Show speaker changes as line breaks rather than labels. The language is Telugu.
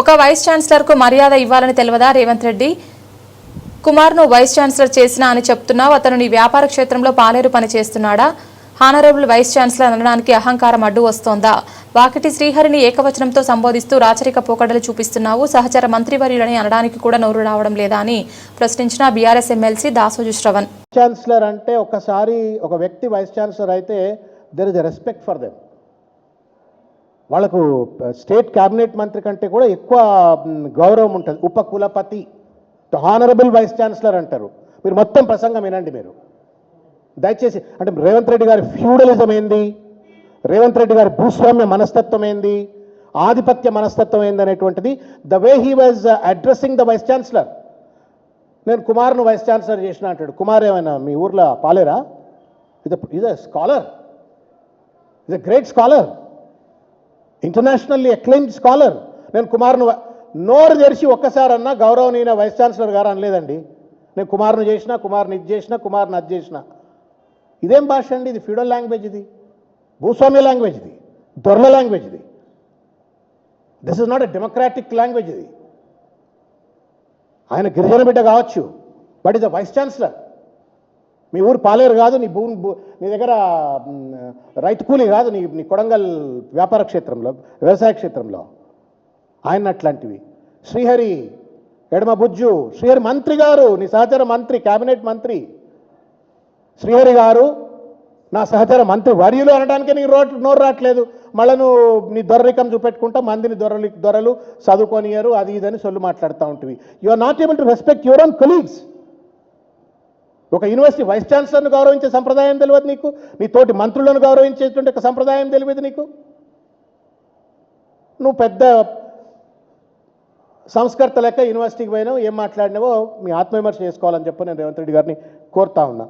ఒక వైస్ ఛాన్సలర్కు మర్యాద ఇవ్వాలని తెలియదా రేవంత్ రెడ్డి? కుమార్ను వైస్ ఛాన్సలర్ చేసినా అని చెప్తున్నావు అతను నీ వ్యాపార క్షేత్రంలో పాలేరు పని చేస్తున్నాడా? హానరబుల్ వైస్ ఛాన్సలర్ అనడానికి అహంకారం అడ్డు వస్తోందా? వాకిటి శ్రీహరిని ఏకవచనంతో సంబోధిస్తూ రాచరిక పోకడలు చూపిస్తున్నావు సహచర మంత్రివర్యులని అనడానికి కూడా నోరు రావడం లేదా అని ప్రశ్నించిన BRS MLC Dasoju Sravan.
Chancellor అంటే ఒకసారి ఒక వ్యక్తి వైస్ ఛాన్సలర్ అయితే there is respect for them వాళ్ళకు స్టేట్ క్యాబినెట్ మంత్రి కంటే కూడా ఎక్కువ గౌరవం ఉంటుంది. ఉపకులపతి హానరబుల్ వైస్ ఛాన్సలర్ అంటారు. మీరు మొత్తం ప్రసంగం వినండి మీరు. దయచేసి అంటే రేవంత్ రెడ్డి గారి ఫ్యూడలిజం ఏంది? రేవంత్ రెడ్డి గారి భూస్వామ్య మనస్తత్వం ఏంది? ఆధిపత్య మనస్తత్వం ఏంది అనేటువంటిది the way he was addressing the vice chancellor. నేను కుమార్ను వైస్ ఛాన్సలర్ చేసిన అంటాడు. కుమార్ ఏమైనా మీ ఊర్లో పాలేరా? ఇది ఇది స్కాలర్ ఇది great scholar internationally acclaimed scholar. నేను కుమార్ను నోరు తెరిచి ఒక్కసారన్నా గౌరవనీయ వైస్ ఛాన్సలర్ గారు అనలేదండి. నేను కుమార్ను చేసిన కుమార్ని ఇది చేసిన కుమార్ని అది చేసిన. ఇదేం భాష అండి ఇది? ఫ్యూడల్ లాంగ్వేజ్ ఇది? భూస్వామ్య లాంగ్వేజ్ ఇది? దొరల లాంగ్వేజ్ ఇది? This is not a democratic language ఇది. ఆయన గిరిజన బిడ్డ కావచ్చు but is the vice chancellor. మీ ఊరు పాలేరు కాదు నీ భూమి నీ దగ్గర రైతు కూలీ కాదు నీ నీ కొడంగల్ వ్యాపార క్షేత్రంలో వ్యవసాయ క్షేత్రంలో. ఆయన అట్లాంటివి. శ్రీహరి ఎడమ బుజ్జు శ్రీహరి మంత్రి గారు నీ సహచర మంత్రి కేబినెట్ మంత్రి. శ్రీహరి గారు నా సహచర మంత్రి వర్యులు అనడానికి నీకు రోట్ నోరు రావట్లేదు. మళ్ళీ నువ్వు నీ దొరరికం చూపెట్టుకుంటా మందిని దొరలి దొరలు చదువుకొనియరు అది ఇదని సొల్లు మాట్లాడుతూ ఉంటుంది you are not able to respect your own colleagues ఒక యూనివర్సిటీ వైస్ ఛాన్సలర్ను గౌరవించే సంప్రదాయం తెలియదు నీకు? నీ తోటి మంత్రులను గౌరవించేటువంటి ఒక సంప్రదాయం తెలియదు నీకు? నువ్వు పెద్ద సంస్కర్త లెక్క యూనివర్సిటీకి పోయినావు ఏం మాట్లాడినావో మీ ఆత్మవిమర్శ చేసుకోవాలని చెప్పి నేను రేవంత్ రెడ్డి గారిని కోరుతా ఉన్నా.